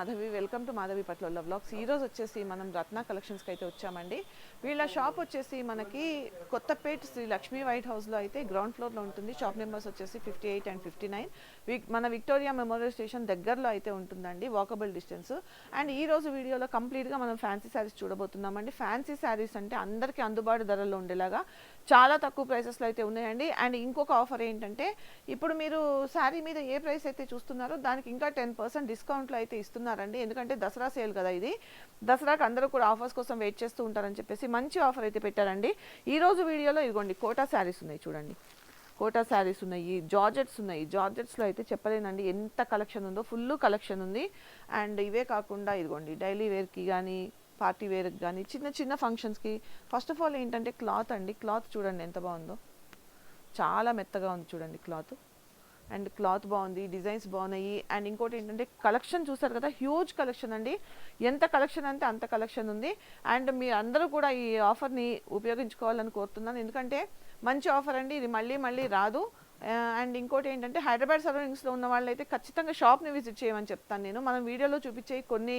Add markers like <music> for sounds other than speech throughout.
Madhavi welcome to Madhavi పట్ల vlogs. ఈ వచ్చేసి మనం రత్న కలెక్షన్స్కి అయితే వచ్చామండి. వీళ్ళ షాప్ వచ్చేసి మనకి కొత్తపేట శ్రీ లక్ష్మీ వైట్ హౌస్లో అయితే గ్రౌండ్ ఫ్లోర్లో ఉంటుంది. షాప్ నెంబర్స్ వచ్చేసి fifty eight and fifty nine మన విక్టోరియా మెమోరియల్ స్టేషన్ దగ్గరలో అయితే ఉంటుందండి వాకబుల్ డిస్టెన్స్ అండ్ ఈ రోజు వీడియోలో కంప్లీట్గా మనం ఫ్యాన్సీ శారీస్ చూడబోతున్నామండి. ఫ్యాన్సీ శారీస్ అంటే అందరికీ అందుబాటు ధరల్లో ఉండేలాగా చాలా తక్కువ ప్రైసెస్లో అయితే ఉన్నాయండి. అండ్ ఇంకొక ఆఫర్ ఏంటంటే ఇప్పుడు మీరు శారీ మీద ఏ ప్రైస్ అయితే చూస్తున్నారో దానికి ఇంకా టెన్ పర్సెంట్ డిస్కౌంట్లో అయితే ఇస్తున్నారండి. ఎందుకంటే దసరా సేల్ కదా ఇది. దసరాకి అందరూ కూడా ఆఫర్స్ కోసం వెయిట్ చేస్తూ ఉంటారని చెప్పేసి మంచి ఆఫర్ అయితే పెట్టారండి. ఈ రోజు వీడియోలో ఇదిగోండి కోటా శారీస్ ఉన్నాయి చూడండి. కోటా శారీస్ ఉన్నాయి జార్జెట్స్ ఉన్నాయి. జార్జెట్స్లో అయితే చెప్పలేనండి ఎంత కలెక్షన్ ఉందో ఫుల్ కలెక్షన్ ఉంది. అండ్ ఇవే కాకుండా ఇదిగోండి డైలీ వేర్కి కానీ పార్టీ వేర్కి కానీ చిన్న చిన్న ఫంక్షన్స్కి. ఫస్ట్ ఆఫ్ ఆల్ ఏంటంటే క్లాత్ అండి క్లాత్ చూడండి ఎంత బాగుందో. చాలా మెత్తగా ఉంది చూడండి క్లాత్. అండ్ క్లాత్ బాగుంది డిజైన్స్ బాగున్నాయి. అండ్ ఇంకోటి ఏంటంటే కలెక్షన్ చూసారు కదా హ్యూజ్ కలెక్షన్ అండి. ఎంత కలెక్షన్ అంటే అంత కలెక్షన్ ఉంది. అండ్ మీరు అందరూ కూడా ఈ ఆఫర్ని ఉపయోగించుకోవాలని కోరుతున్నాను. ఎందుకంటే మంచి ఆఫర్ అండి. ఇది మళ్ళీ మళ్ళీ రాదు. అండ్ ఇంకోటి ఏంటంటే హైదరాబాద్ సరౌండింగ్స్లో ఉన్న వాళ్ళైతే ఖచ్చితంగా షాప్ని విజిట్ చేయమని చెప్తాను నేను. మనం వీడియోలో చూపించే కొన్ని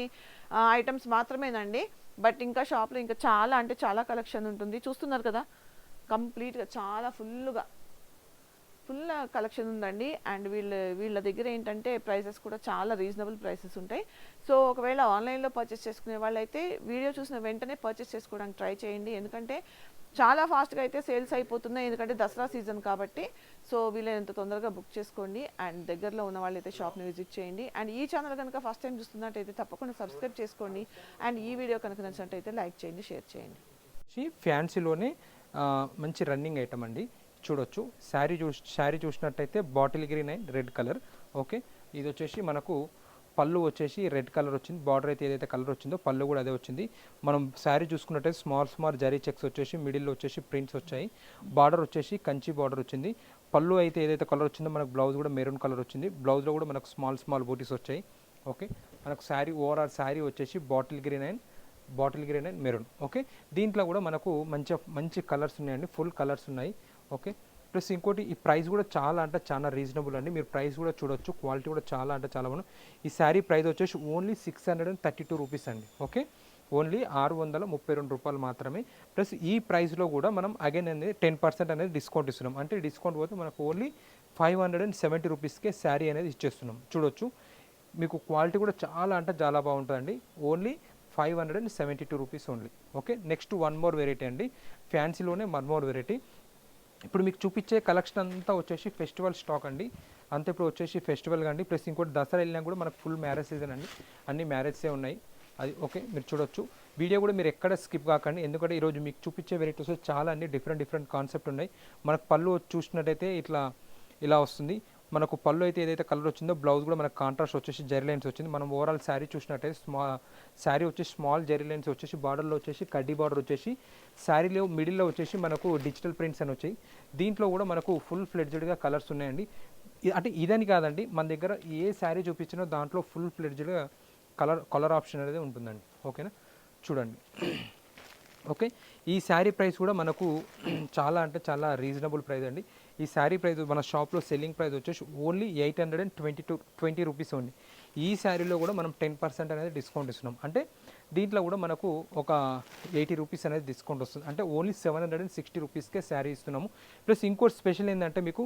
ఐటమ్స్ మాత్రమేనండి. బట్ ఇంకా షాప్లో ఇంకా చాలా అంటే చాలా కలెక్షన్ ఉంటుంది. చూస్తున్నారు కదా? కంప్లీట్గా చాలా ఫుల్గా ఫుల్ కలెక్షన్ ఉందండి. అండ్ వీళ్ళ వీళ్ళ దగ్గర ఏంటంటే ప్రైసెస్ కూడా చాలా రీజనబుల్ ప్రైసెస్ ఉంటాయి. సో ఒకవేళ ఆన్లైన్లో పర్చేస్ చేసుకునే వాళ్ళైతే వీడియో చూసిన వెంటనే పర్చేస్ చేసుకోవడానికి ట్రై చేయండి. ఎందుకంటే చాలా ఫాస్ట్గా అయితే సేల్స్ అయిపోతున్నాయి. ఎందుకంటే దసరా సీజన్ కాబట్టి. సో వీళ్ళైనంత తొందరగా బుక్ చేసుకోండి. అండ్ దగ్గరలో ఉన్న వాళ్ళైతే షాప్ని విజిట్ చేయండి. అండ్ ఈ ఛానల్ కనుక ఫస్ట్ టైం చూస్తున్నట్టయితే తప్పకుండా సబ్స్క్రైబ్ చేసుకోండి. అండ్ ఈ వీడియో కనుక నచ్చినట్టయితే లైక్ చేయండి షేర్ చేయండి. షీ ఫ్యాన్సీలోనే మంచి రన్నింగ్ ఐటమ్ అండి. చూడొచ్చు. శారీ చూ శారీ చూసినట్టయితే bottle green and red colour okay ఇది వచ్చేసి మనకు పళ్ళు వచ్చేసి రెడ్ కలర్ వచ్చింది బార్డర్ అయితే ఏదైతే కలర్ వచ్చిందో పళ్ళు కూడా అదే వచ్చింది. మనం శారీ చూసుకున్నట్టే స్మాల్ స్మాల్ జరీ చెక్స్ వచ్చేసి మిడిల్లో వచ్చేసి ప్రింట్స్ వచ్చాయి. బార్డర్ వచ్చేసి కంచి బార్డర్ వచ్చింది. పళ్ళు అయితే ఏదైతే కలర్ వచ్చిందో మనకు బ్లౌజ్ కూడా మెరూన్ కలర్ వచ్చింది. బ్లౌజ్లో కూడా మనకు స్మాల్ స్మాల్ బూటీస్ వచ్చాయి. ఓకే? మనకు శారీ ఓవరాల్ శారీ వచ్చేసి bottle green and bottle green and maroon. Okay? దీంట్లో కూడా మనకు మంచి మంచి కలర్స్ ఉన్నాయండి. ఫుల్ కలర్స్ ఉన్నాయి. ఓకే? ప్లస్ ఇంకోటి ఈ ప్రైస్ కూడా చాలా అంటే చాలా రీజనబుల్ అండి. మీరు ప్రైస్ కూడా చూడొచ్చు క్వాలిటీ కూడా చాలా అంటే చాలా బాగుంది. ఈ శారీ ప్రైస్ వచ్చేసి only six hundred and thirty two rupees అండి ఓకే? ఓన్లీ ఆరు వందల ముప్పై రెండు రూపాయలు మాత్రమే. ప్లస్ ఈ ప్రైస్లో కూడా మనం అగైన్ అనేది టెన్ పర్సెంట్ అనేది డిస్కౌంట్ ఇస్తున్నాం. అంటే డిస్కౌంట్ పోతే మనకు only five hundred and seventy రూపీస్కే శారీ అనేది ఇచ్చేస్తున్నాం. చూడొచ్చు. మీకు క్వాలిటీ కూడా చాలా అంటే చాలా బాగుంటుందండి. Only five hundred and seventy two rupees only okay? Next one more variety అండి. ఫ్యాన్సీలోనే వన్ మోర్ వెరైటీ. ఇప్పుడు మీకు చూపించే కలెక్షన్ అంతా వచ్చేసి ఫెస్టివల్ స్టాక్ అండి. అంతే ఇప్పుడు వచ్చేసి ఫెస్టివల్ అండి ప్లస్ ఇంకోటి దసరా వెళ్ళినా కూడా మనకు ఫుల్ మ్యారేజ్ సీజన్ అండి. అన్ని మ్యారేజ్సే ఉన్నాయి. అది ఓకే మీరు చూడొచ్చు. వీడియో కూడా మీరు ఎక్కడ స్కిప్ కాకండి. ఎందుకంటే ఈరోజు మీకు చూపించే వెరైటీస్ చాలా అన్ని డిఫరెంట్ డిఫరెంట్ కాన్సెప్ట్ ఉన్నాయి. మనకు పళ్ళు చూసినట్టయితే ఇట్లా ఇలా వస్తుంది. మనకు పళ్ళు అయితే ఏదైతే కలర్ వచ్చిందో బ్లౌజ్ కూడా మనకు కాంట్రాస్ట్ వచ్చేసి జెరీ లైన్స్ వచ్చింది. మనం ఓవరాల్ శారీ చూసినట్టయితే స్మా శారీ వచ్చేసి స్మాల్ జెరీ లైన్స్ వచ్చేసి బార్డర్లో వచ్చేసి కడ్డీ బార్డర్ వచ్చేసి శారీలో మిడిల్లో వచ్చేసి మనకు డిజిటల్ ప్రింట్స్ అని వచ్చాయి. దీంట్లో కూడా మనకు ఫుల్ ఫ్లెడ్జ్డ్గా కలర్స్ ఉన్నాయండి. అంటే ఇదని కాదండి మన దగ్గర ఏ శారీ చూపించినా దాంట్లో ఫుల్ ఫ్లెడ్జ్డ్గా కలర్ కలర్ ఆప్షన్ అనేది ఉంటుందండి. ఓకేనా చూడండి. ఓకే ఈ శారీ ప్రైస్ కూడా మనకు చాలా అంటే చాలా రీజనబుల్ ప్రైస్ అండి. ఈ శారీ ప్రైస్ మన షాప్లో సెల్లింగ్ ప్రైస్ వచ్చేసి only eight hundred and twenty two twenty rupees only. ఈ శారీలో కూడా మనం టెన్ పర్సెంట్ అనేది డిస్కౌంట్ ఇస్తున్నాం. అంటే దీంట్లో కూడా మనకు ఒక ఎయిటీ రూపీస్ అనేది డిస్కౌంట్ వస్తుంది. అంటే only seven hundred and sixty రూపీస్కే శారీ ఇస్తున్నాము. ప్లస్ ఇంకోటి స్పెషల్ ఏంటంటే మీకు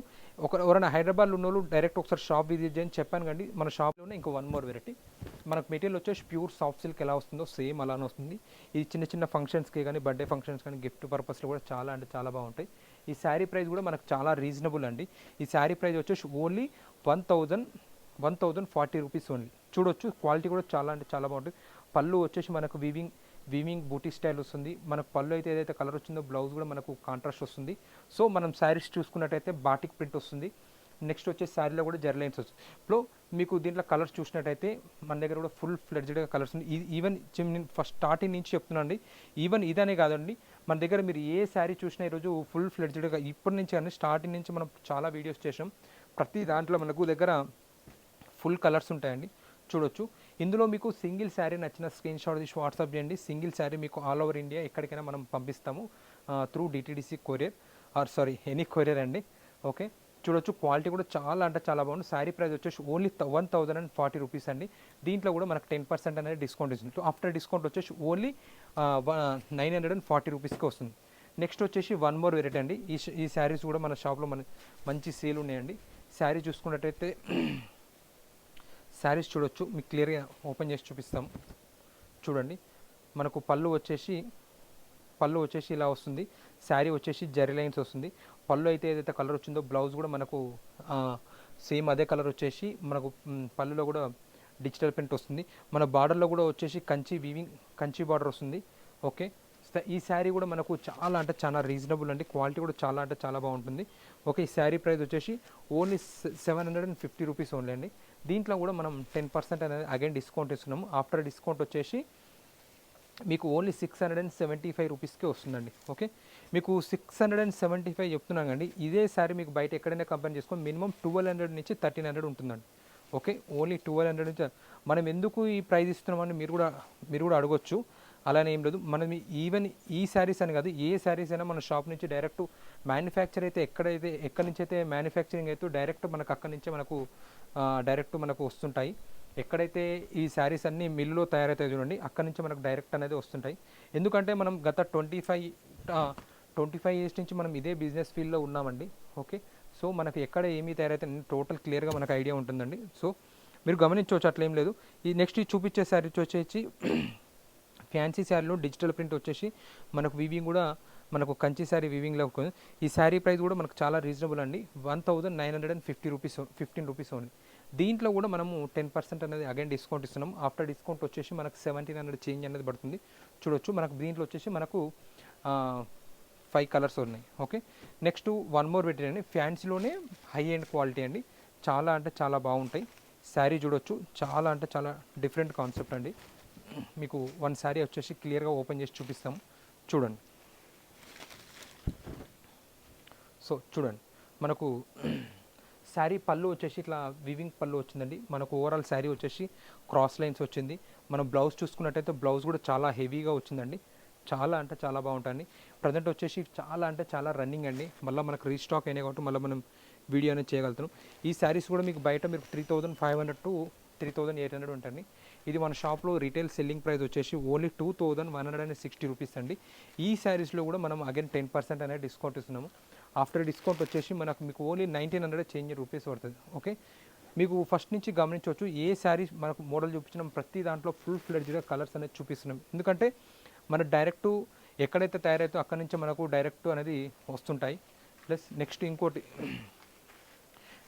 ఒక ఎవరైనా హైదరాబాద్లో ఉన్న వాళ్ళు డైరెక్ట్ ఒకసారి షాప్ విజిట్ చేయని చెప్పాను కండి. మన షాప్లోనే ఇంకో వన్ మోర్ వెరైటీ. మనకు మెటీరియల్ వచ్చేసి ప్యూర్ సాఫ్ట్ సిల్క్ ఎలా వస్తుందో సేమ్ అలానే వస్తుంది. ఇది చిన్న చిన్న ఫంక్షన్స్కి కానీ బర్త్డే ఫంక్షన్స్ కానీ గిఫ్ట్ పర్పస్లో కూడా చాలా అంటే చాలా బాగుంటాయి. ఈ శారీ ప్రైస్ కూడా మనకు చాలా రీజనబుల్ అండి. ఈ శారీ ప్రైస్ వచ్చేసి only one thousand one thousand forty rupees only. చూడొచ్చు క్వాలిటీ కూడా చాలా అంటే చాలా బాగుంటుంది. పళ్ళు వచ్చేసి మనకు వీవింగ్ వీవింగ్ బూటీ స్టైల్ వస్తుంది. మనకు పళ్ళు అయితే ఏదైతే కలర్ వచ్చిందో బ్లౌజ్ కూడా మనకు కాంట్రాస్ట్ వస్తుంది. సో మనం శారీస్ చూసుకున్నట్టయితే బాటిక్ ప్రింట్ వస్తుంది. నెక్స్ట్ వచ్చే శారీలో కూడా జర్లైన్స్ వస్తుంది. ఇప్పుడు మీకు దీంట్లో కలర్స్ చూసినట్టయితే మన దగ్గర కూడా ఫుల్ ఫ్లెడ్జ్డ్గా కలర్స్ ఉంది ఈవెన్ నేను ఫస్ట్ స్టార్టింగ్ నుంచి చెప్తున్నాను అండి. ఈవెన్ ఇదనే కాదండి. మన దగ్గర మీరు ఏ శారీ చూసినా ఈరోజు ఫుల్ ఫ్లెడ్జ్డ్గా ఇప్పటి నుంచి కానీ స్టార్టింగ్ నుంచి మనం చాలా వీడియోస్ చేసాం. ప్రతి దాంట్లో మనకు దగ్గర ఫుల్ కలర్స్ ఉంటాయండి. చూడొచ్చు. ఇందులో మీకు సింగిల్ శారీ నచ్చిన స్క్రీన్ షాట్ తీసి వాట్సాప్ చేయండి. సింగిల్ శారీ మీకు ఆల్ ఓవర్ ఇండియా ఎక్కడికైనా మనం పంపిస్తాము. Through DTDC courier or sorry any courier అండి. ఓకే చూడొచ్చు. క్వాలిటీ కూడా చాలా అంటే చాలా బాగుంది. శారీ ప్రైస్ వచ్చేసి only one thousand and forty rupees అండి. దీంట్లో కూడా మనకు టెన్ పర్సెంట్ అనేది డిస్కౌంట్ ఇస్తుంది. ఆఫ్టర్ డిస్కౌంట్ వచ్చేసి only nine hundred and forty రూపీస్కి వస్తుంది. నెక్స్ట్ వచ్చేసి వన్ మోర్ వెరైటీ అండి. ఈ ఈ శారీస్ కూడా మన షాప్లో మన మంచి సేల్ ఉన్నాయండి. శారీ చూసుకున్నట్టయితే <clears throat> శారీస్ చూడొచ్చు. మీకు క్లియర్గా ఓపెన్ చేసి చూపిస్తాం. చూడండి. మనకు పళ్ళు వచ్చేసి పళ్ళు వచ్చేసి ఇలా వస్తుంది. శారీ వచ్చేసి జరీ లైన్స్ వస్తుంది. పళ్ళు అయితే ఏదైతే కలర్ వచ్చిందో బ్లౌజ్ కూడా మనకు సేమ్ అదే కలర్ వచ్చేసి మనకు పళ్ళులో కూడా డిజిటల్ ప్రింట్ వస్తుంది. మన బార్డర్లో కూడా వచ్చేసి కంచి వీవింగ్ కంచి బార్డర్ వస్తుంది. ఓకే ఈ శారీ కూడా మనకు చాలా అంటే చాలా రీజనబుల్ అండి. క్వాలిటీ కూడా చాలా అంటే చాలా బాగుంటుంది. ఓకే ఈ శారీ ప్రైస్ వచ్చేసి only seven hundred and fifty rupees only అండి. దీంట్లో కూడా మనం టెన్ పర్సెంట్ అనేది అగైన్ డిస్కౌంట్ ఇస్తున్నాము. ఆఫ్టర్ డిస్కౌంట్ వచ్చేసి మీకు only six hundred and seventy five రూపీస్కే వస్తుందండి. ఓకే మీకు six hundred and seventy five చెప్తున్నాం అండి ఇదే సారీ మీకు బయట ఎక్కడైనా కంపెనీ చేసుకొని మినిమం ట్వెల్వ్ హండ్రెడ్ నుంచి థర్టీన్ హండ్రెడ్ ఉంటుందండి. ఓకే ఓన్లీ ట్వెల్వ్ హండ్రెడ్ నుంచి మనం ఎందుకు ఈ ప్రైస్ ఇస్తున్నామని మీరు కూడా మీరు కూడా అడగొచ్చు. అలానే ఏం లేదు. మనం ఈవెన్ ఈ శారీస్ అని కాదు ఏ శారీస్ అయినా మన షాప్ నుంచి డైరెక్ట్ మ్యానుఫ్యాక్చర్ అయితే ఎక్కడైతే ఎక్కడి నుంచి అయితే మ్యానుఫ్యాక్చరింగ్ అయితే డైరెక్ట్ మనకు అక్కడి నుంచే మనకు డైరెక్ట్ మనకు వస్తుంటాయి. ఎక్కడైతే ఈ శారీస్ అన్నీ మిల్లులో తయారవుతాయి చూడండి అక్కడి నుంచి మనకు డైరెక్ట్ అనేది వస్తుంటాయి. ఎందుకంటే మనం గత twenty five twenty five years నుంచి మనం ఇదే బిజినెస్ ఫీల్డ్లో ఉన్నామండి ఓకే సో మనకు ఎక్కడ ఏమీ తయారైతే టోటల్ క్లియర్గా మనకు ఐడియా ఉంటుందండి. సో మీరు గమనించవచ్చు అట్లేం లేదు. ఈ నెక్స్ట్ చూపించే శారీస్ వచ్చేసి <clears throat> ఫ్యాన్సీ శారీలో డిజిటల్ ప్రింట్ వచ్చేసి మనకు వివింగ్ కూడా మనకు కంచి శారీ వీవింగ్లో ఈ శారీ ప్రైస్ కూడా మనకు చాలా రీజనబుల్ అండి. One thousand nine hundred and fifty rupees fifteen rupees only దీంట్లో కూడా మనము టెన్ పర్సెంట్ అనేది అగైన్ డిస్కౌంట్ ఇస్తున్నాం. ఆఫ్టర్ డిస్కౌంట్ వచ్చేసి మనకు సెవెంటీన్ హండ్రెడ్ చేంజ్ అనేది పడుతుంది. చూడొచ్చు మనకు దీంట్లో వచ్చేసి మనకు ఫైవ్ కలర్స్ ఉన్నాయి. ఓకే? నెక్స్ట్ వన్ మోర్ పెట్టండి ఫ్యాన్సీలోనే హై ఎండ్ క్వాలిటీ అండి. చాలా అంటే చాలా బాగుంటాయి. శారీ చూడొచ్చు. చాలా అంటే చాలా డిఫరెంట్ కాన్సెప్ట్ అండి. మీకు వన్ శారీ వచ్చేసి క్లియర్గా ఓపెన్ చేసి చూపిస్తాము చూడండి. సో చూడండి. మనకు శారీ పళ్ళు వచ్చేసి ఇట్లా వివింగ్ పళ్ళు వచ్చిందండి. మనకు ఓవరాల్ శారీ వచ్చేసి క్రాస్ లైన్స్ వచ్చింది. మనం బ్లౌజ్ చూసుకున్నట్టయితే బ్లౌజ్ కూడా చాలా హెవీగా వచ్చిందండి. చాలా అంటే చాలా బాగుంటుంది ప్రజెంట్ వచ్చేసి చాలా అంటే చాలా రన్నింగ్ అండి. మళ్ళీ మనకు రీస్టాక్ అయినాయి కాబట్టి మళ్ళీ మనం వీడియో అనేది చేయగలుగుతాం ఈ శారీస్ కూడా మీకు బయట మీరు three thousand five hundred to three thousand eight hundred ఉంటుంది ఇది మన షాప్లో రీటైల్ సెల్లింగ్ ప్రైస్ వచ్చేసి only two thousand one hundred and sixty rupees అండి. ఈ శారీస్లో కూడా మనం అగైన్ టెన్ పర్సెంట్ అనేది డిస్కౌంట్ ఇస్తున్నాము. ఆఫ్టర్ డిస్కౌంట్ వచ్చేసి మనకు మీకు only nineteen hundred change rupees పడుతుంది. ఓకే? మీకు ఫస్ట్ నుంచి గమనించవచ్చు ఏ శారీ మనకు మోడల్ చూపించినాం ప్రతి దాంట్లో ఫుల్ ఫ్లెడ్జ్గా కలర్స్ అనేది చూపిస్తున్నాం. ఎందుకంటే మన డైరెక్ట్ ఎక్కడైతే తయారైతే అక్కడి నుంచి మనకు డైరెక్ట్ అనేది వస్తుంటాయి. ప్లస్ నెక్స్ట్ ఇంకోటి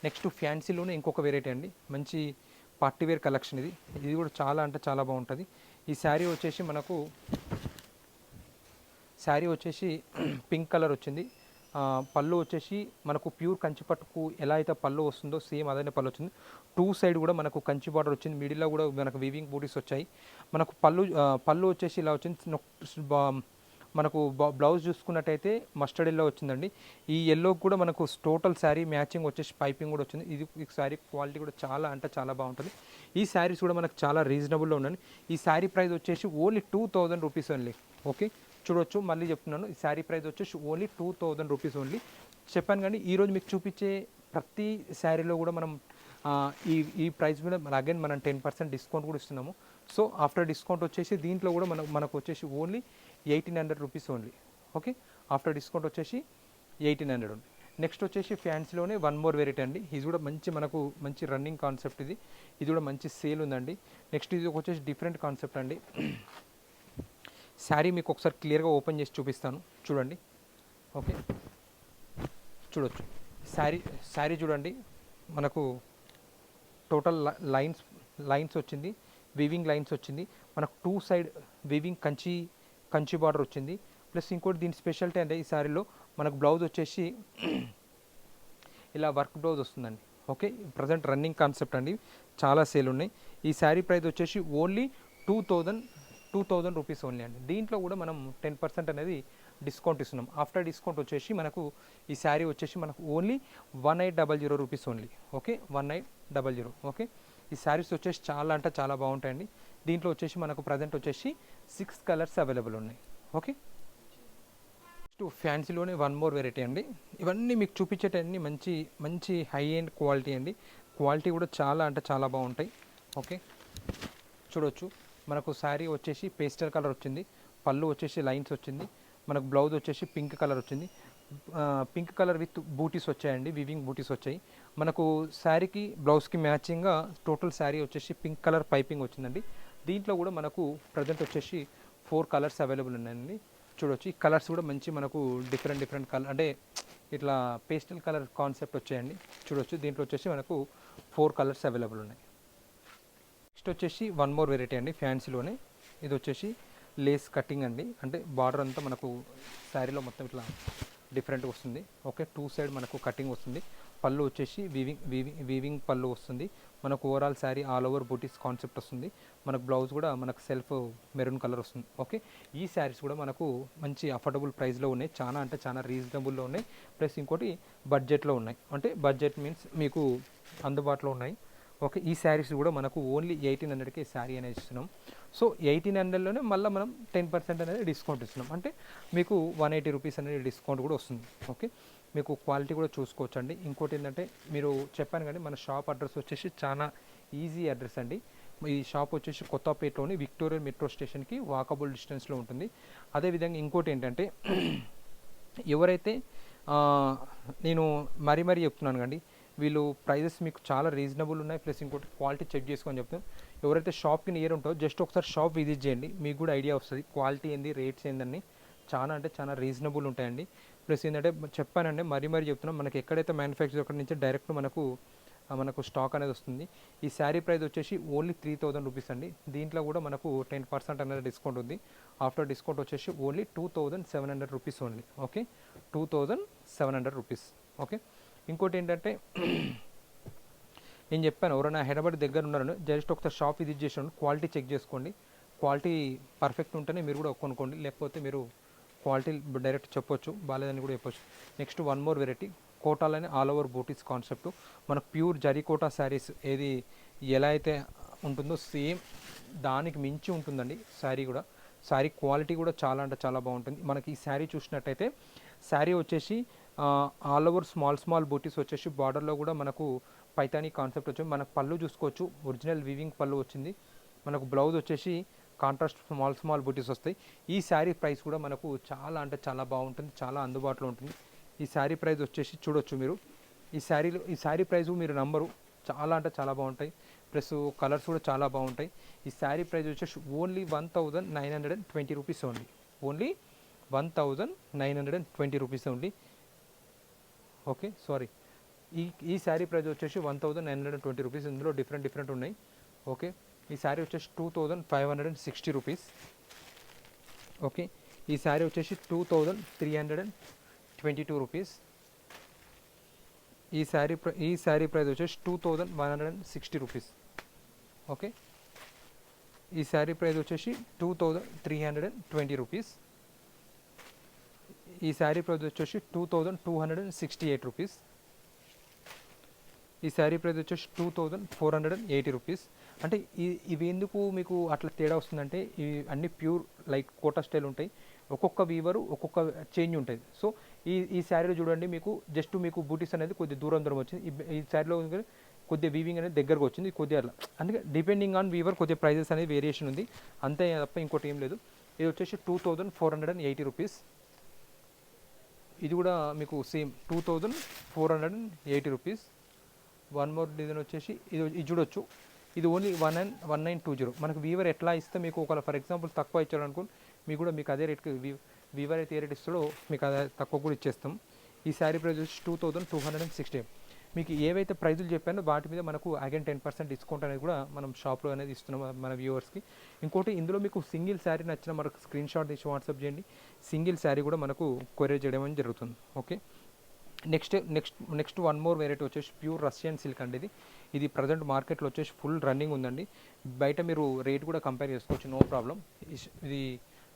నెక్స్ట్ ఫ్యాన్సీలోనే ఇంకొక వెరైటీ అండి. మంచి పార్టీ వేర్ కలెక్షన్ ఇది. ఇది కూడా చాలా అంటే చాలా బాగుంటుంది. ఈ శారీ వచ్చేసి మనకు శారీ వచ్చేసి <clears throat> పింక్ కలర్ వచ్చింది. పళ్ళు వచ్చేసి మనకు ప్యూర్ కంచి పట్టుకు ఎలా అయితే పళ్ళు వస్తుందో సేమ్ అదే పళ్ళు వచ్చింది. టూ సైడ్ కూడా మనకు కంచి బార్డర్ వచ్చింది. మిడిల్లో కూడా మనకు వీవింగ్ బూటీస్ వచ్చాయి. మనకు పళ్ళు పళ్ళు వచ్చేసి ఇలా వచ్చింది. మనకు బ్లౌజ్ చూసుకున్నట్టయితే మస్టర్డ్ ఎల్లో వచ్చిందండి. ఈ ఎల్లో కూడా మనకు టోటల్ శారీ మ్యాచింగ్ వచ్చేసి పైపింగ్ కూడా వచ్చింది. ఇది ఈ శారీ క్వాలిటీ కూడా చాలా అంటే చాలా బాగుంటుంది. ఈ శారీస్ కూడా మనకు చాలా రీజనబుల్లో ఉందండి ఈ శారీ ప్రైస్ వచ్చేసి only two thousand rupees only okay చూడొచ్చు మళ్ళీ చెప్తున్నాను. ఈ శారీ ప్రైస్ వచ్చేసి only two thousand rupees only. చెప్పాను కానీ ఈరోజు మీకు చూపించే ప్రతి శారీలో కూడా మనం ఈ ఈ ప్రైస్ మీద అగైన్ మనం టెన్ పర్సెంట్ డిస్కౌంట్ కూడా ఇస్తున్నాము. సో ఆఫ్టర్ డిస్కౌంట్ వచ్చేసి దీంట్లో కూడా మనకు మనకు వచ్చేసి only eighteen hundred rupees only. Okay? After discount వచ్చేసి ఎయిటీన్ హండ్రెడ్ ఉంది నెక్స్ట్ వచ్చేసి ఫ్యాన్స్లోనే వన్ మోర్ వెరైటీ అండి. ఇది కూడా మంచి మనకు మంచి రన్నింగ్ కాన్సెప్ట్ ఇది. ఇది కూడా మంచి సేల్ ఉందండి. నెక్స్ట్ ఇది వచ్చేసి డిఫరెంట్ కాన్సెప్ట్ అండి. శారీ మీకు ఒకసారి క్లియర్గా ఓపెన్ చేసి చూపిస్తాను. చూడండి. ఓకే. చూడొచ్చు. శారీ శారీ చూడండి. మనకు టోటల్ లైన్స్ లైన్స్ వచ్చింది. వివింగ్ లైన్స్ వచ్చింది. మనకు two side weaving Kanchi Kanchi border వచ్చింది. ప్లస్ ఇంకోటి దీని స్పెషాలిటీ అంటే ఈ శారీలో మనకు బ్లౌజ్ వచ్చేసి ఇలా వర్క్ బ్లౌజ్ వస్తుందండి. ఓకే. ప్రజెంట్ రన్నింగ్ కాన్సెప్ట్ అండి. చాలా సేల్ ఉన్నాయి. ఈ శారీ ప్రైస్ వచ్చేసి only two thousand two thousand rupees only అండి. దీంట్లో కూడా మనం టెన్ పర్సెంట్ అనేది డిస్కౌంట్ ఇస్తున్నాం. ఆఫ్టర్ డిస్కౌంట్ వచ్చేసి మనకు ఈ శారీ వచ్చేసి మనకు only one eight double zero rupees only okay? One eight double zero. Okay? ఈ శారీస్ వచ్చేసి చాలా అంటే చాలా బాగుంటాయండి. దీంట్లో వచ్చేసి మనకు ప్రజెంట్ వచ్చేసి సిక్స్ కలర్స్ అవైలబుల్ ఉన్నాయి. ఓకే? టు ఫ్యాన్సీలోనే వన్ మోర్ వెరైటీ అండి. ఇవన్నీ మీకు చూపించేటన్ని మంచి మంచి హై అండ్ క్వాలిటీ అండి. క్వాలిటీ కూడా చాలా అంటే చాలా బాగుంటాయి. ఓకే? చూడొచ్చు. మనకు శారీ వచ్చేసి పేస్టల్ కలర్ వచ్చింది పళ్ళు వచ్చేసి లైన్స్ వచ్చింది మనకు బ్లౌజ్ వచ్చేసి పింక్ కలర్ వచ్చింది. పింక్ కలర్ విత్ బూటీస్ వచ్చాయండి వివింగ్ బూటీస్ వచ్చాయి. మనకు శారీకి బ్లౌజ్కి మ్యాచింగ్గా టోటల్ శారీ వచ్చేసి పింక్ కలర్ పైపింగ్ వచ్చిందండి. దీంట్లో కూడా మనకు ప్రజెంట్ వచ్చేసి ఫోర్ కలర్స్ అవైలబుల్ ఉన్నాయండి. చూడొచ్చు ఈ కలర్స్ కూడా మంచి మనకు డిఫరెంట్ డిఫరెంట్ కలర్ అంటే ఇట్లా పేస్టల్ కలర్ కాన్సెప్ట్ వచ్చాయండి. చూడొచ్చు దీంట్లో వచ్చేసి మనకు ఫోర్ కలర్స్ అవైలబుల్ ఉన్నాయి. నెక్స్ట్ వచ్చేసి వన్ మోర్ వెరైటీ అండి ఫ్యాన్సీలోనే. ఇది వచ్చేసి లేస్ కటింగ్ అండి. అంటే బార్డర్ అంతా మనకు శారీలో మొత్తం ఇట్లా డిఫరెంట్గా వస్తుంది. ఓకే టూ సైడ్ మనకు కటింగ్ వస్తుంది. పళ్ళు వచ్చేసి వీవింగ్ వీవింగ్ వీవింగ్ పళ్ళు వస్తుంది. మనకు overall saree all over butis concept వస్తుంది. మనకు బ్లౌజ్ కూడా మనకు సెల్ఫ్ మెరూన్ కలర్ వస్తుంది. ఓకే ఈ శారీస్ కూడా మనకు మంచి అఫోర్డబుల్ ప్రైస్లో ఉన్నాయి. చాలా అంటే చాలా రీజనబుల్లో ఉన్నాయి. ప్లస్ ఇంకోటి బడ్జెట్లో ఉన్నాయి. అంటే బడ్జెట్ మీన్స్ మీకు అందుబాటులో ఉన్నాయి. ఓకే ఈ శారీస్ కూడా మనకు ఓన్లీ ఎయిటీన్ హండ్రెడ్కి శారీ అనేది ఇస్తున్నాం. సో ఎయిటీన్ హండ్రెడ్లోనే మళ్ళీ మనం టెన్ పర్సెంట్ అనేది డిస్కౌంట్ ఇస్తున్నాం. అంటే మీకు వన్ ఎయిటీ రూపీస్ అనేది డిస్కౌంట్ కూడా వస్తుంది. ఓకే? మీకు క్వాలిటీ కూడా చూసుకోవచ్చు అండి ఇంకోటి ఏంటంటే మీరు చెప్పాను కానీ మన షాప్ అడ్రస్ వచ్చేసి చాలా ఈజీ అడ్రస్ అండి. ఈ షాప్ వచ్చేసి కొత్తపేటలోని విక్టోరియా మెట్రో స్టేషన్కి వాకబుల్ డిస్టెన్స్లో ఉంటుంది. అదేవిధంగా ఇంకోటి ఏంటంటే ఎవరైతే నేను మరీ మరీ చెప్తున్నాను కండి వీళ్ళు ప్రైజెస్ మీకు చాలా రీజనబుల్ ఉన్నాయి. ప్లస్ ఇంకోటి క్వాలిటీ చెక్ చేసుకొని చెప్తాను ఎవరైతే షాప్కి నియర్ ఉంటారో జస్ట్ ఒకసారి షాప్ విజిట్ చేయండి. మీకు కూడా ఐడియా వస్తుంది. క్వాలిటీ ఏంది రేట్స్ ఏందని. చాలా అంటే చాలా రీజనబుల్ ఉంటాయండి. ప్లస్ ఏంటంటే చెప్పానండి మరీ మరీ చెప్తున్నాం మనకి ఎక్కడైతే మ్యానుఫ్యాక్చర్ అక్కడి నుంచి డైరెక్ట్ మనకు మనకు స్టాక్ అనేది వస్తుంది ఈ శారీ ప్రైస్ వచ్చేసి ఓన్లీ త్రీ థౌజండ్ రూపీస్ అండి. దీంట్లో కూడా మనకు టెన్ పర్సెంట్ అనేది డిస్కౌంట్ ఉంది. ఆఫ్టర్ డిస్కౌంట్ వచ్చేసి only two thousand seven hundred rupees only okay two thousand seven hundred rupees okay ఇంకోటి ఏంటంటే నేను చెప్పాను ఎవరైనా హైదరాబాద్ దగ్గర ఉన్నారని జస్ట్ ఒకసారి షాప్ విజిట్ చేసాను క్వాలిటీ చెక్ చేసుకోండి. క్వాలిటీ పర్ఫెక్ట్ ఉంటేనే మీరు కూడా కొనుక్కోండి. లేకపోతే మీరు క్వాలిటీ డైరెక్ట్ చెప్పొచ్చు బాగాలేదని కూడా చెప్పొచ్చు. నెక్స్ట్ వన్ మోర్ వెరైటీ కోటాలని ఆల్ ఓవర్ బూటీస్ కాన్సెప్ట్. మనకు ప్యూర్ జరీ కోటా శారీస్ ఏది ఎలా అయితే ఉంటుందో సేమ్ దానికి మించి ఉంటుందండి శారీ కూడా. శారీ క్వాలిటీ కూడా చాలా అంటే చాలా బాగుంటుంది. మనకి ఈ శారీ చూసినట్టయితే శారీ వచ్చేసి all over small small butis వచ్చేసి బార్డర్లో కూడా మనకు పైతానీ కాన్సెప్ట్ వచ్చింది మనకు పళ్ళు చూసుకోవచ్చు. ఒరిజినల్ వీవింగ్ పళ్ళు వచ్చింది. మనకు బ్లౌజ్ వచ్చేసి కాంట్రాస్ట్ స్మాల్ స్మాల్ బూటీస్ వస్తాయి. ఈ శారీ ప్రైస్ కూడా మనకు చాలా అంటే చాలా బాగుంటుంది చాలా అందుబాటులో ఉంటుంది. ఈ శారీ ప్రైస్ వచ్చేసి చూడొచ్చు మీరు. ఈ శారీలో ఈ శారీ ప్రైస్ మీరు నంబరు చాలా అంటే చాలా బాగుంటాయి. ప్లస్ కలర్స్ కూడా చాలా బాగుంటాయి. ఈ శారీ ప్రైస్ వచ్చేసి only one thousand nine hundred and twenty rupees only only one thousand nine hundred and twenty rupees only okay sorry ఈ ఈ శారీ ప్రైస్ వచ్చేసి one thousand nine hundred twenty rupees. ఇందులో డిఫరెంట్ డిఫరెంట్ ఉన్నాయి. ఓకే ఈ శారీ వచ్చేసి two thousand five hundred and sixty rupees. Okay ఈ శారీ వచ్చేసి two thousand three hundred and twenty two rupees. ఈ శారీ ప్ర ఈ శారీ ప్రైస్ వచ్చేసి two thousand one hundred and sixty rupees. Okay ఈ శారీ ప్రైస్ వచ్చేసి two thousand three hundred and twenty rupees. ఈ sari price వచ్చేసి two thousand two hundred and sixty eight rupees. ఈ sari price వచ్చేసి two thousand four hundred and eighty rupees. అంటే ఇవి ఎందుకు మీకు అట్లా తేడా వస్తుందంటే ఇవి అన్ని ప్యూర్ లైక్ కోటా స్టైల్ ఉంటాయి. ఒక్కొక్క వీవరు ఒక్కొక్క చేంజ్ ఉంటుంది సో ఈ ఈ శారీలో చూడండి మీకు జస్ట్ మీకు బూటీస్ అనేది కొద్ది దూరం దూరం వచ్చింది. ఈ- ఈ శారీలో కొద్దిగా వీవింగ్ అనేది దగ్గరకు వచ్చింది కొద్దిగా అట్లా. అందుకే డిపెండింగ్ ఆన్ వీవర్ కొద్దిగా ప్రైజెస్ అనేది వేరియేషన్ ఉంది. అంతే తప్ప ఇంకోటి ఏం లేదు. ఇది వచ్చేసి two thousand four hundred and eighty rupees. ఇది కూడా మీకు same two thousand four hundred and eighty rupees one more design వచ్చేసి ఇది ఇది చూడొచ్చు. ఇది only one nine one nine two zero మనకు వీవర్ ఎట్లా ఇస్తే మీకు ఒకవేళ ఫర్ ఎగ్జాంపుల్ తక్కువ ఇచ్చాడు అనుకోండి మీకు కూడా మీకు అదే రేట్కి వీవర్ అయితే ఏ రేట్ ఇస్తాడో మీకు అదే తక్కువ కూడా ఇచ్చేస్తాం. ఈ శారీ ప్రైస్ వచ్చి two thousand two hundred and sixty మీకు ఏవైతే ప్రైజులు చెప్పానో వాటి మీద మనకు అగైన్ టెన్ పర్సెంట్ డిస్కౌంట్ అనేది కూడా మనం షాప్లో అనేది ఇస్తున్నాం మన వ్యూవర్స్కి. ఇంకోటి ఇందులో మీకు సింగిల్ శారీ నచ్చిన మనకు స్క్రీన్ షాట్ తీసి వాట్సాప్ చేయండి. సింగిల్ శారీ కూడా మనకు కొరియర్ చేయడం అనేది జరుగుతుంది. Okay? Next next next one more variety వచ్చేసి ప్యూర్ రష్యన్ సిల్క్ అండి ఇది. ఇది ప్రజెంట్ మార్కెట్లో వచ్చేసి ఫుల్ రన్నింగ్ ఉందండి. బయట మీరు రేట్ కూడా కంపేర్ చేసుకోవచ్చు నో ప్రాబ్లం. ఇది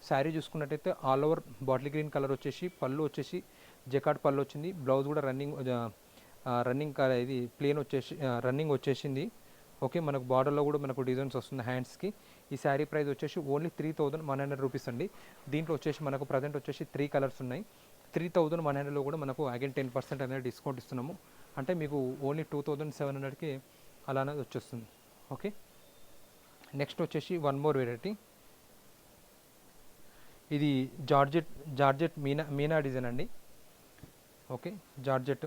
శారీ చూసుకున్నట్టయితే all over bottle green colour వచ్చేసి పళ్ళు వచ్చేసి జకాట్ పళ్ళు వచ్చింది. బ్లౌజ్ కూడా రన్నింగ్ రన్నింగ్ ఇది ప్లేన్ వచ్చేసి రన్నింగ్ వచ్చేసింది. ఓకే మనకు బార్డర్లో కూడా మనకు డిజైన్స్ వస్తుంది హ్యాండ్స్కి ఈ శారీ ప్రైస్ వచ్చేసి only three thousand one hundred rupees అండి. దీంట్లో వచ్చేసి మనకు ప్రజెంట్ వచ్చేసి త్రీ కలర్స్ ఉన్నాయి. త్రీ థౌజండ్ వన్ హండ్రెడ్లో కూడా మనకు అగైన్ టెన్ పర్సెంట్ అనేది డిస్కౌంట్ ఇస్తున్నాము. అంటే మీకు ఓన్లీ టూ థౌజండ్ సెవెన్ హండ్రెడ్కి అలా అనేది వచ్చేస్తుంది. ఓకే? నెక్స్ట్ వచ్చేసి వన్ మోర్ వెరైటీ ఇది georgette georgette meena meena design అండి. Okay georgette.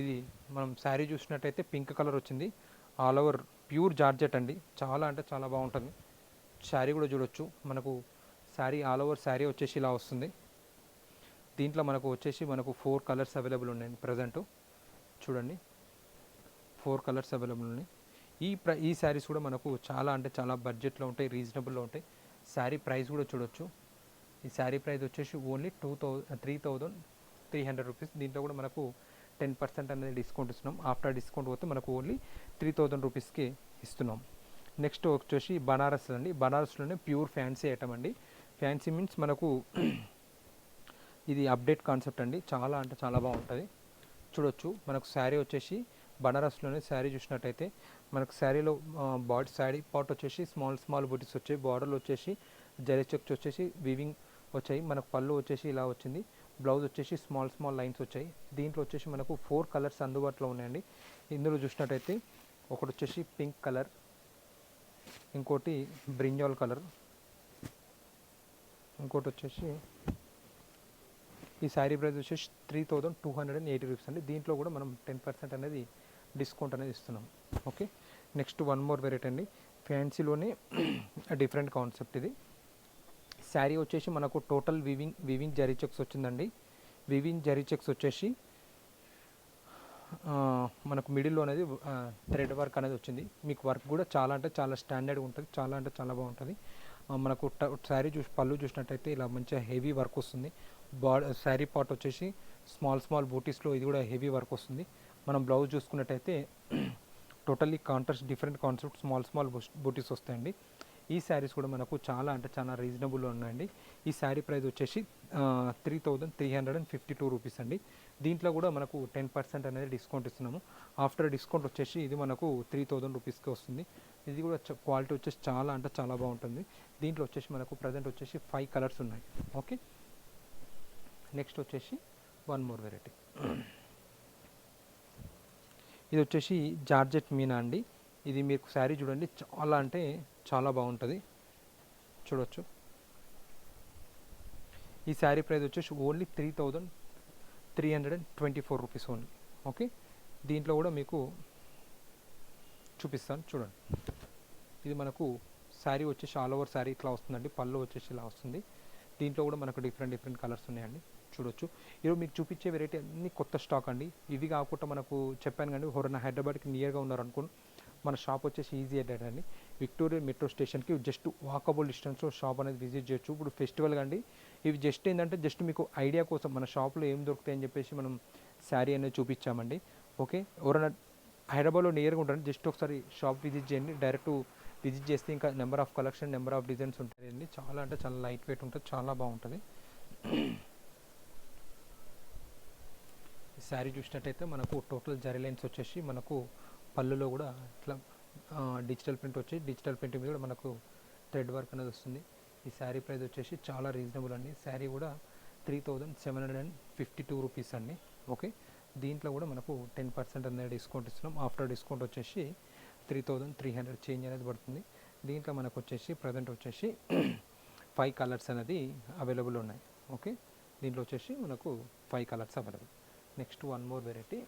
ఇది మనం శారీ చూసినట్టయితే పింక్ కలర్ వచ్చింది. ఆల్ ఓవర్ ప్యూర్ జార్జెట్ అండి. చాలా అంటే చాలా బాగుంటుంది. శారీ కూడా చూడొచ్చు. మనకు శారీ ఆల్ ఓవర్ శారీ వచ్చేసి ఇలా వస్తుంది. దీంట్లో మనకు వచ్చేసి మనకు ఫోర్ కలర్స్ అవైలబుల్ ఉన్నాయండి ప్రజెంట్. చూడండి. ఫోర్ కలర్స్ అవైలబుల్ ఉన్నాయి. ఈ ప్ర ఈ శారీస్ కూడా మనకు చాలా అంటే చాలా బడ్జెట్లో ఉంటాయి రీజనబుల్లో ఉంటాయి. శారీ ప్రైస్ కూడా చూడొచ్చు. ఈ శారీ ప్రైస్ వచ్చేసి only two thousand three thousand three hundred rupees. దీంట్లో కూడా మనకు టెన్ పర్సెంట్ అనేది డిస్కౌంట్ ఇస్తున్నాం. ఆఫ్టర్ డిస్కౌంట్ పోతే మనకు ఓన్లీ త్రీ థౌజండ్ రూపీస్కి ఇస్తున్నాం. నెక్స్ట్ వచ్చేసి బనారస్ అండి. బనారస్లోనే ప్యూర్ ఫ్యాన్సీ ఐటమ్ అండి. ఫ్యాన్సీ మీన్స్ మనకు <clears throat> ఇది అప్డేట్ కాన్సెప్ట్ అండి. చాలా అంటే చాలా బాగుంటుంది. చూడొచ్చు. మనకు శారీ వచ్చేసి బనారస్లోనే శారీ చూసినట్టయితే మనకు శారీలో బాడీ శారీ పార్ట్ వచ్చేసి స్మాల్ స్మాల్ బుటీస్ వచ్చాయి. బార్డర్లు వచ్చేసి జరీ చెక్స్ వచ్చేసి వీవింగ్ వచ్చాయి. మనకు పళ్ళు వచ్చేసి ఇలా వచ్చింది. బ్లౌజ్ వచ్చేసి స్మాల్ స్మాల్ లైన్స్ వచ్చాయి. దీంట్లో వచ్చేసి మనకు ఫోర్ కలర్స్ అందుబాటులో ఉన్నాయండి. ఇందులో చూసినట్టయితే ఒకటి వచ్చేసి పింక్ కలర్ ఇంకోటి బ్రింజాల్ కలర్ ఇంకోటి వచ్చేసి ఈ శారీ ప్రైస్ వచ్చేసి three thousand two hundred and eighty rupees అండి. దీంట్లో కూడా మనం టెన్ పర్సెంట్ అనేది డిస్కౌంట్ అనేది ఇస్తున్నాం. Okay? Next one more variety అండి. ఫ్యాన్సీలోనే <clears throat> డిఫరెంట్ కాన్సెప్ట్ ఇది. శారీ వచ్చేసి మనకు total weaving weaving zari checks వచ్చిందండి. వివింగ్ జరీ చెక్స్ వచ్చేసి మనకు మిడిల్లో అనేది థ్రెడ్ వర్క్ అనేది వచ్చింది. మీకు వర్క్ కూడా చాలా అంటే చాలా స్టాండర్డ్ ఉంటుంది. చాలా అంటే చాలా బాగుంటుంది. మనకు శారీ చూసి పళ్ళు చూసినట్టయితే ఇలా మంచిగా హెవీ వర్క్ వస్తుంది. బాడ్ శారీ పార్ట్ వచ్చేసి స్మాల్ స్మాల్ బూటీస్లో ఇది కూడా హెవీ వర్క్ వస్తుంది. మనం బ్లౌజ్ చూసుకున్నట్టయితే totally contrast different concept small small butis వస్తాయండి. ఈ శారీస్ కూడా మనకు చాలా అంటే చాలా రీజనబుల్గా ఉన్నాయండి. ఈ శారీ ప్రైస్ వచ్చేసి three thousand three hundred and fifty two rupees అండి. దీంట్లో కూడా మనకు టెన్ పర్సెంట్ అనేది డిస్కౌంట్ ఇస్తున్నాము. ఆఫ్టర్ డిస్కౌంట్ వచ్చేసి ఇది మనకు త్రీ థౌజండ్ రూపీస్కి వస్తుంది. ఇది కూడా క్వాలిటీ వచ్చేసి చాలా అంటే చాలా బాగుంటుంది. దీంట్లో వచ్చేసి మనకు ప్రజెంట్ వచ్చేసి ఫైవ్ కలర్స్ ఉన్నాయి. ఓకే నెక్స్ట్ వచ్చేసి వన్ మోర్ వెరైటీ ఇది వచ్చేసి జార్జెట్ మీనా అండి. ఇది మీకు శారీ చూడండి చాలా అంటే చాలా బాగుంటుంది. చూడొచ్చు. ఈ శారీ ప్రైస్ వచ్చేసి only three thousand three hundred and twenty four rupees only. Okay? దీంట్లో కూడా మీకు చూపిస్తాను చూడండి. ఇది మనకు శారీ వచ్చేసి ఆల్ ఓవర్ శారీ ఇట్లా వస్తుందండి పళ్ళు వచ్చేసి ఇలా వస్తుంది. దీంట్లో కూడా మనకు డిఫరెంట్ డిఫరెంట్ కలర్స్ ఉన్నాయండి చూడొచ్చు. ఈరోజు మీకు చూపించే వెరైటీ అన్ని కొత్త స్టాక్ అండి. ఇవి కాకుండా మనకు చెప్పాను కానీ ఎవరైనా హైదరాబాద్కి నియర్గా ఉన్నారనుకోండి మన షాప్ వచ్చేసి ఈజీ అడ్డాడు అండి. విక్టోరియా మెట్రో స్టేషన్కి జస్ట్ వాకబుల్ డిస్టెన్స్లో షాప్ అనేది విజిట్ చేయొచ్చు. ఇప్పుడు ఫెస్టివల్ అండి ఇవి జస్ట్ ఏంటంటే జస్ట్ మీకు ఐడియా కోసం మన షాప్లో ఏం దొరుకుతాయని చెప్పేసి మనం శారీ అనేది చూపించామండి. ఓకే ఎవరైనా హైదరాబాద్లో నియర్గా ఉంటారండి జస్ట్ ఒకసారి షాప్ విజిట్ చేయండి. డైరెక్ట్ విజిట్ చేస్తే ఇంకా number of collection number of designs ఉంటాయండి. చాలా అంటే చాలా లైట్ వెయిట్ ఉంటుంది చాలా బాగుంటుంది. శారీ చూసినట్టయితే మనకు టోటల్ జరీ లైన్స్ వచ్చేసి మనకు పళ్ళులో కూడా ఇట్లా డిజిటల్ ప్రింట్ వచ్చి డిజిటల్ ప్రింట్ మీద కూడా మనకు థ్రెడ్ వర్క్ అనేది వస్తుంది. ఈ శారీ ప్రైస్ వచ్చేసి చాలా రీజనబుల్ అండి. శారీ కూడా three thousand seven hundred and fifty two rupees అండి. ఓకే దీంట్లో కూడా మనకు టెన్ పర్సెంట్ అనేది డిస్కౌంట్ ఇస్తున్నాం. ఆఫ్టర్ డిస్కౌంట్ వచ్చేసి three thousand three hundred change అనేది పడుతుంది. దీంట్లో మనకు వచ్చేసి ప్రజెంట్ వచ్చేసి <clears throat> ఫైవ్ కలర్స్ అనేది అవైలబుల్ ఉన్నాయి. ఓకే దీంట్లో వచ్చేసి మనకు five colours available next one more variety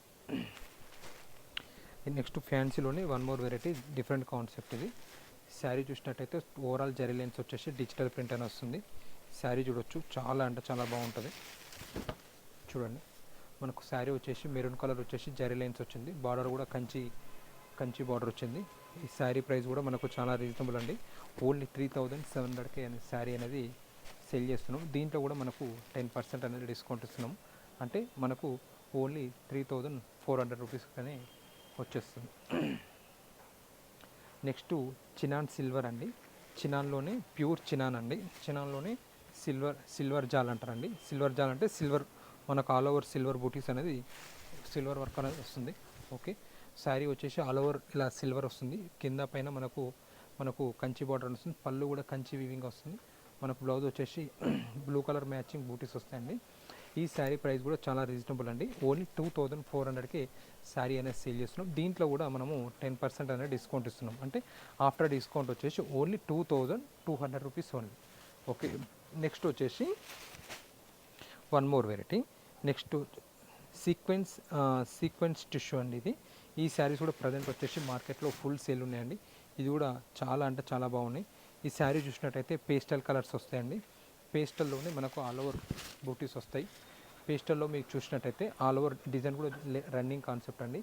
next ఫ్యాన్సీలోని one more variety different concept ఇది. శారీ చూసినట్టయితే ఓవరాల్ జరీ లైన్స్ వచ్చేసి డిజిటల్ ప్రింట్ అని వస్తుంది. శారీ చూడొచ్చు. చాలా అంటే చాలా బాగుంటుంది. చూడండి. మనకు శారీ వచ్చేసి మెరూన్ కలర్ వచ్చేసి జరీ లైన్స్ వచ్చింది. బార్డర్ కూడా కంచి కంచి బార్డర్ వచ్చింది. ఈ శారీ ప్రైస్ కూడా మనకు చాలా రీజనబుల్ అండి. ఓన్లీ త్రీ థౌజండ్ సెవెన్ హండ్రెడ్కి అనే శారీ అనేది సెల్ చేస్తున్నాం. దీంట్లో కూడా మనకు టెన్ పర్సెంట్ అనేది డిస్కౌంట్ ఇస్తున్నాం. అంటే మనకు only three thousand four hundred rupees కానీ వచ్చేస్తుంది. నెక్స్ట్ చినాన్ సిల్వర్ అండి. చినాన్లోనే ప్యూర్ చినాన్ అండి. చినాన్లోనే సిల్వర్ సిల్వర్ జాల్ అంటారండి. సిల్వర్ జాల్ అంటే సిల్వర్ మనకు ఆల్ ఓవర్ సిల్వర్ బూటీస్ అనేది సిల్వర్ వర్క్ అనేది వస్తుంది. ఓకే. శారీ వచ్చేసి ఆల్ ఓవర్ ఇలా సిల్వర్ వస్తుంది. కింద పైన మనకు మనకు కంచి బార్డర్ వస్తుంది. పళ్ళు కూడా కంచి వీవింగ్ వస్తుంది. మనకు బ్లౌజ్ వచ్చేసి <clears throat> బ్లూ కలర్ మ్యాచింగ్ బూటీస్ వస్తాయండి. ఈ శారీ ప్రైస్ కూడా చాలా రీజనబుల్ అండి. ఓన్లీ టూ థౌజండ్ ఫోర్ హండ్రెడ్కి శారీ అనేది సేల్ చేస్తున్నాం. దీంట్లో కూడా మనము టెన్ పర్సెంట్ అనేది డిస్కౌంట్ ఇస్తున్నాం. అంటే ఆఫ్టర్ డిస్కౌంట్ వచ్చేసి only two thousand two hundred rupees only. Okay next వచ్చేసి one more variety. Next sequence sequence tissue అండి ఇది. ఈ శారీస్ కూడా ప్రజెంట్ వచ్చేసి మార్కెట్లో ఫుల్ సేల్ ఉన్నాయండి. ఇది కూడా చాలా అంటే చాలా బాగున్నాయి. ఈ శారీ చూసినట్టయితే పేస్టల్ కలర్స్ వస్తాయండి. పేస్టల్లోనే మనకు ఆల్ ఓవర్ బూటీస్ వస్తాయి. పేస్టల్లో మీకు చూసినట్టయితే ఆల్ ఓవర్ డిజైన్ కూడా రన్నింగ్ కాన్సెప్ట్ అండి.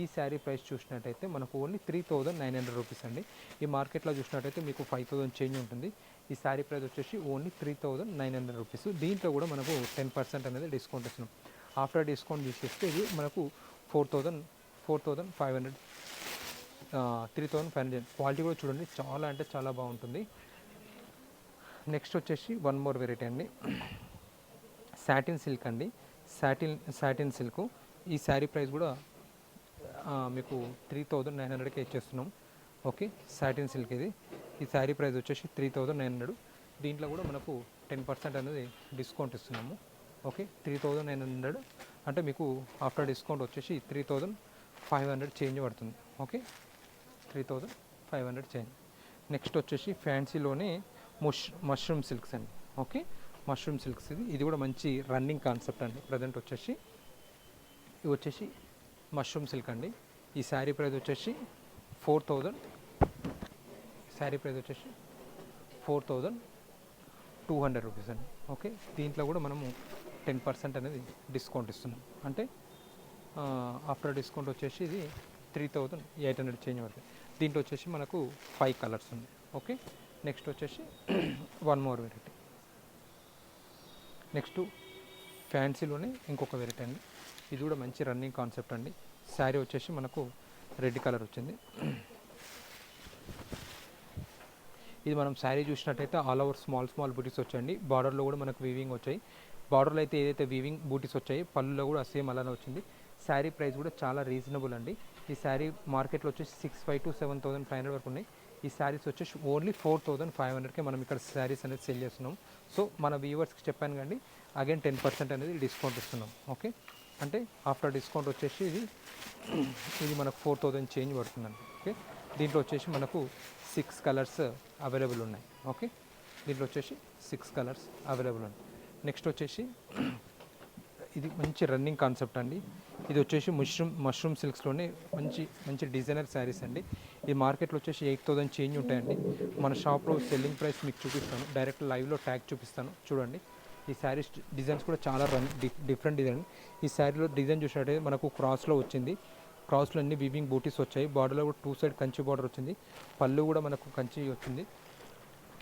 ఈ శారీ ప్రైస్ చూసినట్టయితే మనకు only three thousand nine hundred rupees అండి. ఈ మార్కెట్లో చూసినట్టయితే మీకు ఫైవ్ థౌసండ్ చేంజ్ ఉంటుంది. ఈ శారీ ప్రైస్ వచ్చేసి only three thousand nine hundred rupees. దీంట్లో కూడా మనకు టెన్ పర్సెంట్ అనేది డిస్కౌంట్ ఇస్తున్నాం. ఆఫ్టర్ డిస్కౌంట్ తీసేస్తే ఇది మనకు four thousand four thousand five hundred three thousand five hundred. Quality కూడా చూడండి చాలా అంటే చాలా బాగుంటుంది. నెక్స్ట్ వచ్చేసి వన్ మోర్ వెరైటీ అండి. శాటిన్ సిల్క్ అండి. Satin satin silk. ఈ శారీ ప్రైస్ కూడా మీకు త్రీ థౌజండ్ నైన్ హండ్రెడ్కి ఇచ్చేస్తున్నాం. ఓకే శాటిన్ సిల్క్ ఇది. ఈ శారీ ప్రైస్ వచ్చేసి త్రీ థౌజండ్ నైన్ హండ్రెడ్ దీంట్లో కూడా మనకు టెన్ పర్సెంట్ అనేది డిస్కౌంట్ ఇస్తున్నాము. Okay three thousand nine hundred అంటే మీకు ఆఫ్టర్ డిస్కౌంట్ వచ్చేసి three thousand five hundred change పడుతుంది. Okay three thousand five hundred change next వచ్చేసి ఫ్యాన్సీలోనే మష్ మష్రూమ్ సిల్క్స్ అండి. ఓకే మష్రూమ్ సిల్క్స్ ఇది. ఇది కూడా మంచి రన్నింగ్ కాన్సెప్ట్ అండి. ప్రజెంట్ వచ్చేసి ఇది వచ్చేసి మష్రూమ్ సిల్క్ అండి. ఈ శారీ ప్రైస్ వచ్చేసి ఫోర్ థౌజండ్. శారీ ప్రైస్ వచ్చేసి four thousand two hundred rupees అండి. ఓకే? దీంట్లో కూడా మనము టెన్ పర్సెంట్ అనేది డిస్కౌంట్ ఇస్తున్నాం. అంటే ఆఫ్టర్ డిస్కౌంట్ వచ్చేసి ఇది three thousand eight hundred change పడుతుంది దీంట్లో వచ్చేసి మనకు ఫైవ్ కలర్స్ ఉంది ఓకే? నెక్స్ట్ వచ్చేసి <clears throat> వన్ మోర్ వెరైటీ. నెక్స్ట్ ఫ్యాన్సీలోనే ఇంకొక వెరైటీ అండి. ఇది కూడా మంచి రన్నింగ్ కాన్సెప్ట్ అండి. శారీ వచ్చేసి మనకు రెడ్ కలర్ వచ్చింది. ఇది మనం శారీ చూసినట్టయితే all over small small butis వచ్చాయండి. బార్డర్లో కూడా మనకు వీవింగ్ వచ్చాయి. బార్డర్లో అయితే ఏదైతే వీవింగ్ బూటీస్ వచ్చాయి పళ్ళులో కూడా సేమ్ అలానే వచ్చింది. శారీ ప్రైస్ కూడా చాలా రీజనబుల్ అండి. ఈ శారీ మార్కెట్లో వచ్చేసి six five to seven thousand five hundred వరకు ఉన్నాయి. ఈ శారీస్ వచ్చేసి ఓన్లీ ఫోర్ థౌసండ్ ఫైవ్ హండ్రెడ్కే మనం ఇక్కడ శారీస్ అనేది సెల్ చేస్తున్నాం. సో మన వ్యూవర్స్కి చెప్పాను కండి అగైన్ టెన్ పర్సెంట్ అనేది డిస్కౌంట్ ఇస్తున్నాం ఓకే అంటే ఆఫ్టర్ డిస్కౌంట్ వచ్చేసి ఇది ఇది మనకు ఫోర్ థౌజండ్ చేంజ్ పడుతుందండి ఓకే దీంట్లో వచ్చేసి మనకు సిక్స్ కలర్స్ అవైలబుల్ ఉన్నాయి ఓకే దీంట్లో వచ్చేసి సిక్స్ కలర్స్ అవైలబుల్ ఉన్నాయి. నెక్స్ట్ వచ్చేసి ఇది మంచి రన్నింగ్ కాన్సెప్ట్ అండి. ఇది వచ్చేసి మష్రూమ్ మష్రూమ్ సిల్క్స్లోనే మంచి మంచి డిజైనర్ శారీస్ అండి. ఈ మార్కెట్లో వచ్చేసి ఎయిట్ థౌసండ్ చేంజ్ ఉంటాయండి. మన షాప్లో సెల్లింగ్ ప్రైస్ మీకు చూపిస్తాను. డైరెక్ట్ లైవ్లో ట్యాగ్ చూపిస్తాను. చూడండి. ఈ శారీస్ డిజైన్స్ కూడా చాలా రన్ డిఫరెంట్ డిజైన్ ఈ శారీలో డిజైన్ చూసినట్టయితే మనకు క్రాస్లో వచ్చింది. క్రాస్లో అన్ని వివింగ్ బూటీస్ వచ్చాయి. బార్డర్లో కూడా టూ సైడ్ కంచి బార్డర్ వచ్చింది. పళ్ళు కూడా మనకు కంచి వచ్చింది.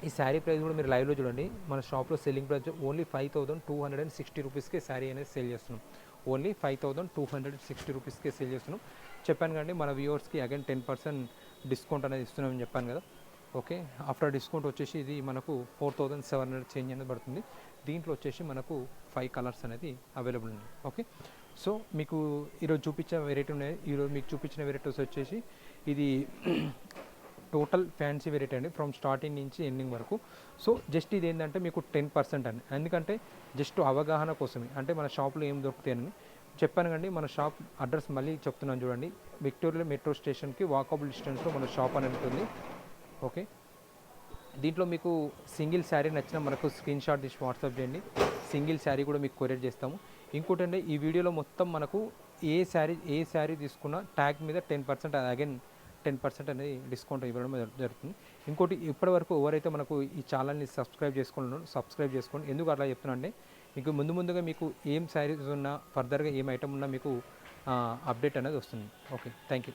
ఈ శారీ ప్రైస్ కూడా మీరు లైవ్లో చూడండి. మన షాప్లో selling price only five thousand two hundred and sixty రూపీస్కే శారీ అనేది సేల్ చేస్తున్నాం. Only five thousand two hundred sixty రూపీస్కే సేల్ చేస్తున్నాం. చెప్పాను కండి మన వ్యూవర్స్కి అగైన్ టెన్ పర్సెంట్ డిస్కౌంట్ అనేది ఇస్తున్నామని చెప్పాను కదా. ఓకే ఆఫ్టర్ డిస్కౌంట్ వచ్చేసి ఇది మనకు four thousand seven hundred change అనేది పడుతుంది. దీంట్లో వచ్చేసి మనకు ఫైవ్ కలర్స్ అనేది అవైలబుల్ ఉన్నాయి. ఓకే సో మీకు ఈరోజు చూపించిన వెరైటీ ఉన్నాయి. ఈరోజు మీకు చూపించిన వెరైటీస్ వచ్చేసి ఇది టోటల్ ఫ్యాన్సీ వెరైటీ అండి ఫ్రమ్ స్టార్టింగ్ నుంచి ఎండింగ్ వరకు. సో జస్ట్ ఇది ఏంటంటే మీకు టెన్ పర్సెంట్ అండి. ఎందుకంటే జస్ట్ అవగాహన కోసమే. అంటే మన షాప్లో ఏం దొరుకుతాయని. చెప్పాను కండి మన షాప్ అడ్రస్ మళ్ళీ చెప్తున్నాను చూడండి. విక్టోరియా మెట్రో స్టేషన్కి వాకబుల్ డిస్టెన్స్లో మన షాప్ అని ఉంటుంది. ఓకే? దీంట్లో మీకు సింగిల్ శారీ నచ్చిన మనకు స్క్రీన్ షాట్ తీసి వాట్సాప్ చేయండి. సింగిల్ శారీ కూడా మీకు కొరియర్ చేస్తాము. ఇంకోటి అంటే ఈ వీడియోలో మొత్తం మనకు ఏ శారీ ఏ శారీ తీసుకున్నా ట్యాగ్ మీద ten percent. Again ten percent అనేది డిస్కౌంట్ ఇవ్వడం జరుగుతుంది. ఇంకోటి ఇప్పటివరకు ఎవరైతే మనకు ఈ ఛానల్ని సబ్స్క్రైబ్ చేసుకుంటున్నారో సబ్స్క్రైబ్ చేసుకోండి. ఎందుకు అట్లా చెప్తున్నా అంటే మీకు ముందు ముందుగా మీకు ఏం శారీస్ ఉన్నా ఫర్దర్గా ఏం ఐటమ్ ఉన్నా మీకు అప్డేట్ అనేది వస్తుంది. Okay thank you